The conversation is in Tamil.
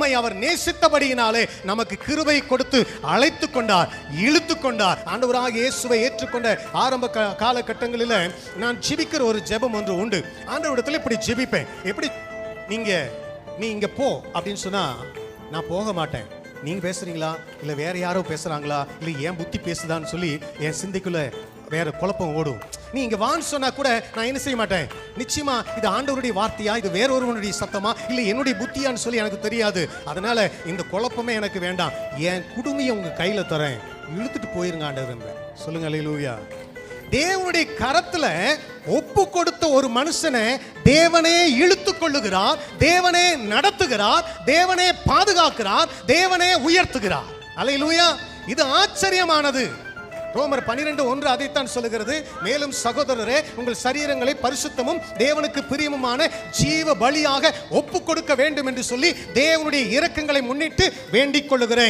நம்மை அவர் நேசித்தபடியினாலே நமக்கு கிருபை கொடுத்து அழைத்து கொண்டார் இழுத்து கொண்டார். ஆண்டவராக இயேசுவை ஏற்றுக்கொண்ட ஆரம்ப காலகட்டங்களில் நான் ஜிபிக்கிற ஒரு ஜெபம் ஒன்று உண்டு. ஆண்டவரிடத்தில் இப்படி ஜெபிப்பேன். எப்படி? நீங்க நீ இங்க போ. அப்படின்னு சொன்னா நான் போக மாட்டேன். நீங்க பேசுறீங்களா? இல்ல வேற யாரோ பேசுறாங்களா? இல்ல ஏன் புத்தி பேசுதான்னு சொல்லி என் சிந்தைக்குள்ள வேற குழப்பம் ஓடும். நீ இங்க வான்னு சொன்னா கூட நான் என்ன செய்ய மாட்டேன்? நிச்சயமா இது ஆண்டவருடைய வார்த்தையா? இது வேற ஒருவனுடைய சத்தமா? இல்லை என்னுடைய புத்தியான்னு சொல்லி எனக்கு தெரியாது. அதனால இந்த குழப்பமே எனக்கு வேண்டாம். என் குடுமையை உங்க கையில தரேன். இழுத்துட்டு போயிருங்க ஆண்டவர் சொல்லுங்க அல்லேலூயா தேவனுடைய கரத்துல ஒப்பு கொடுத்த ஒரு மனுஷனை தேவனே இழுத்து கொள்ளுகிறார் தேவனே நடத்துகிறார் தேவனே பாதுகாக்கிறார் தேவனே உயர்த்துகிறார். அலையிலூயா இது ஆச்சரியமானது. ரோமர் பனிரெண்டு ஒன்று அதைத்தான் சொல்லுகிறது. மேலும் சகோதரரே உங்கள் சரீரங்களை பரிசுத்தமும் தேவனுக்கு பிரியமுமான ஜீவ பலியாக ஒப்பு கொடுக்க வேண்டும் என்று சொல்லி தேவனுடைய இரக்கங்களை முன்னிட்டு வேண்டிக் கொள்ளுகிறேன்.